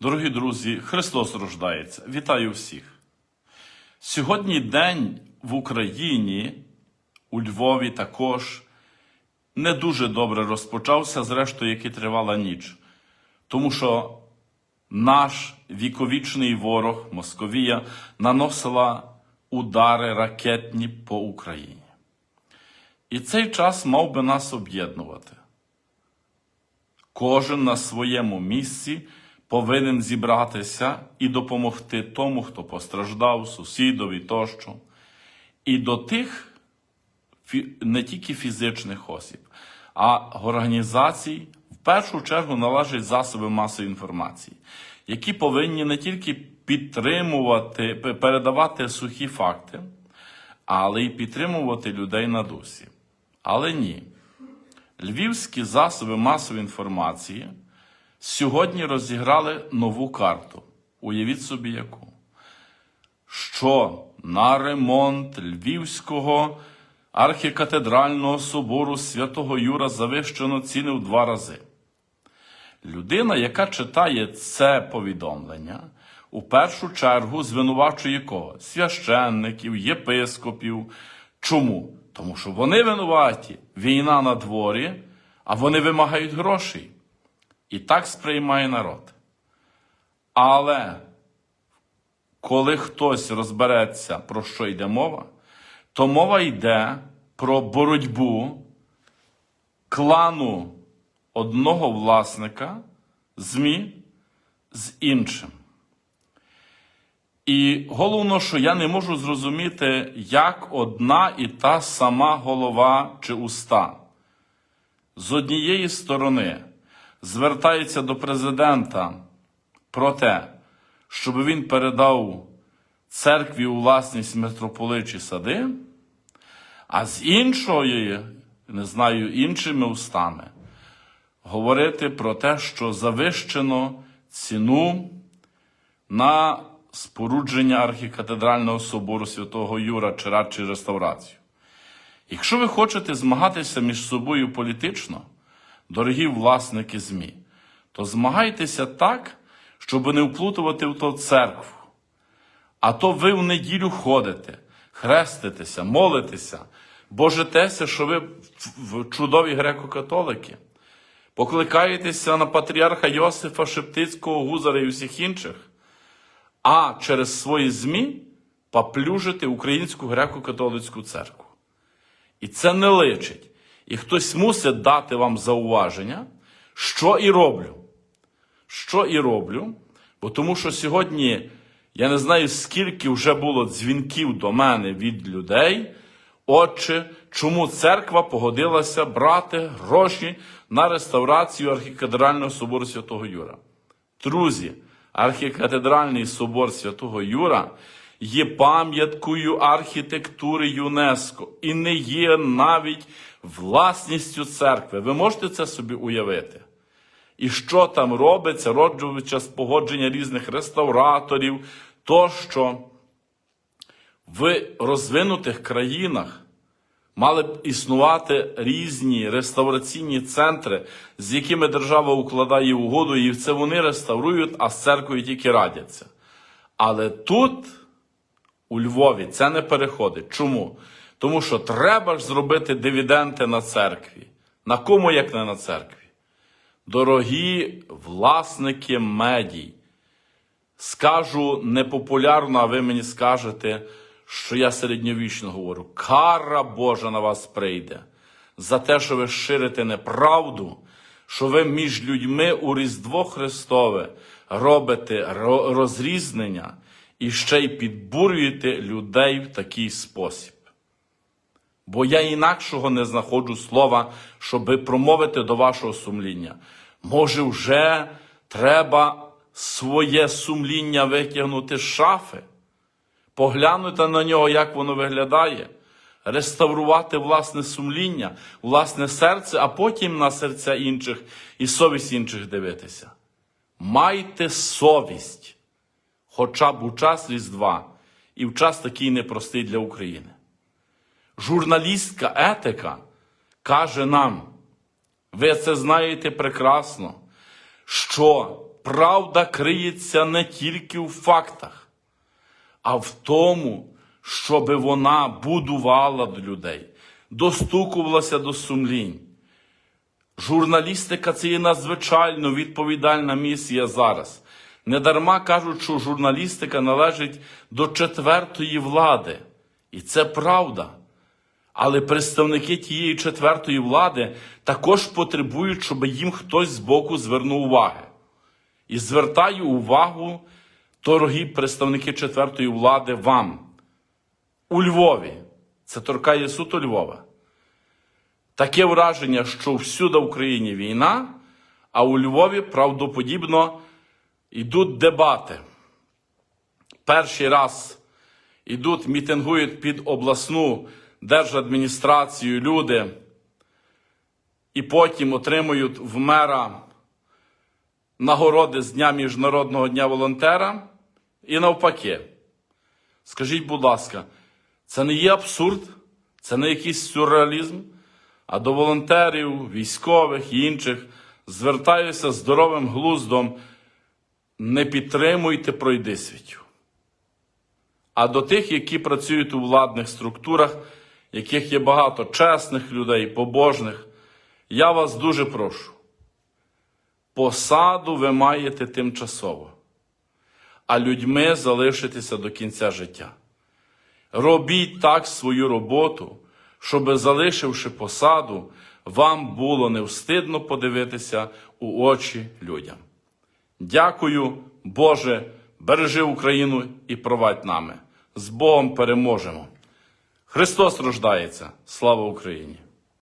Дорогі друзі, Христос рождається. Вітаю всіх. Сьогодні день в Україні, у Львові також не дуже добре розпочався, зрештою, який тривала ніч. Тому що наш віковічний ворог Московія наносила удари ракетні по Україні. І цей час мав би нас об'єднувати. Кожен на своєму місці повинен зібратися і допомогти тому, хто постраждав, сусідові тощо, і до тих не тільки фізичних осіб, а організацій, в першу чергу належать засоби масової інформації, які повинні не тільки підтримувати, передавати сухі факти, але й підтримувати людей на дусі. Але ні. Львівські засоби масової інформації сьогодні розіграли нову карту. Уявіть собі яку. Що на ремонт Львівського архікатедрального собору святого Юра завищено ціни в два рази. Людина, яка читає це повідомлення, у першу чергу звинувачує кого? Священників, єпископів. Чому? Тому що вони винуваті, війна на дворі, а вони вимагають грошей. І так сприймає народ. Але коли хтось розбереться, про що йде мова, то мова йде про боротьбу клану одного власника ЗМІ з іншим. І головно, що я не можу зрозуміти, як одна і та сама голова чи уста з однієї сторони звертається до президента про те, щоб він передав церкві у власність митрополичі сади, а з іншої, не знаю, іншими устами, говорити про те, що завищено ціну на спорудження архікатедрального собору святого Юра чи радше реставрацію. Якщо ви хочете змагатися між собою політично, дорогі власники ЗМІ, то змагайтеся так, щоб не вплутувати в то церкву. А то ви в неділю ходите, хреститеся, молитеся, божитеся, що ви чудові греко-католики. Покликаєтеся на патріарха Йосифа Шептицького, Гузара і всіх інших, а через свої ЗМІ поплюжити Українську греко-католицьку церкву. І це не личить. І хтось мусить дати вам зауваження, що і роблю. Що і роблю, бо тому що сьогодні я не знаю, скільки вже було дзвінків до мене від людей. Отче, чому церква погодилася брати гроші на реставрацію архікатедрального собору Святого Юра? Друзі, архікатедральний собор Святого Юра є пам'яткою архітектури ЮНЕСКО і не є навіть власністю церкви. Ви можете це собі уявити? І що там робиться, роджуючи з погодження різних реставраторів, тощо в розвинутих країнах мали б існувати різні реставраційні центри, з якими держава укладає угоду, і це вони реставрують, а з церквою тільки радяться. Але тут, у Львові, це не переходить. Чому? Тому що треба ж зробити дивіденти на церкві. На кому, як не на церкві? Дорогі власники медій, скажу непопулярно, а ви мені скажете, що я середньовічно говорю. Кара Божа на вас прийде за те, що ви ширите неправду, що ви між людьми у Різдво Христове робите розрізнення і ще й підбурюєте людей в такий спосіб. Бо я інакшого не знаходжу слова, щоби промовити до вашого сумління. Може, вже треба своє сумління витягнути з шафи, поглянути на нього, як воно виглядає, реставрувати власне сумління, власне серце, а потім на серця інших і совість інших дивитися. Майте совість, хоча б у час Різдва і в час такий непростий для України. Журналістська етика каже нам, ви це знаєте прекрасно, що правда криється не тільки у фактах, а в тому, щоби вона будувала людей, достукувалася до сумлінь. Журналістика це є надзвичайно відповідальна місія зараз. Недарма кажуть, що журналістика належить до четвертої влади. І це правда. Але представники тієї четвертої влади також потребують, щоб їм хтось збоку звернув уваги. І звертаю увагу, дорогі представники четвертої влади, вам. У Львові, це торкає суто Львова. Таке враження, що всюди в Україні війна, а у Львові правдоподібно йдуть дебати. Перший раз йдуть, мітингують під обласну держадміністрацію люди, і потім отримують в мера нагороди з Дня Міжнародного дня волонтера і навпаки. Скажіть, будь ласка, це не є абсурд, це не якийсь сюрреалізм, а до волонтерів, військових і інших звертаюся здоровим глуздом. Не підтримуйте пройдисвітю. А до тих, які працюють у владних структурах, яких є багато чесних людей, побожних, я вас дуже прошу. Посаду ви маєте тимчасово, а людьми залишитеся до кінця життя. Робіть так свою роботу, щоб, залишивши посаду, вам було не встидно подивитися у очі людям. Дякую, Боже, бережи Україну і провадь нами. З Богом переможемо. Христос рождається. Слава Україні!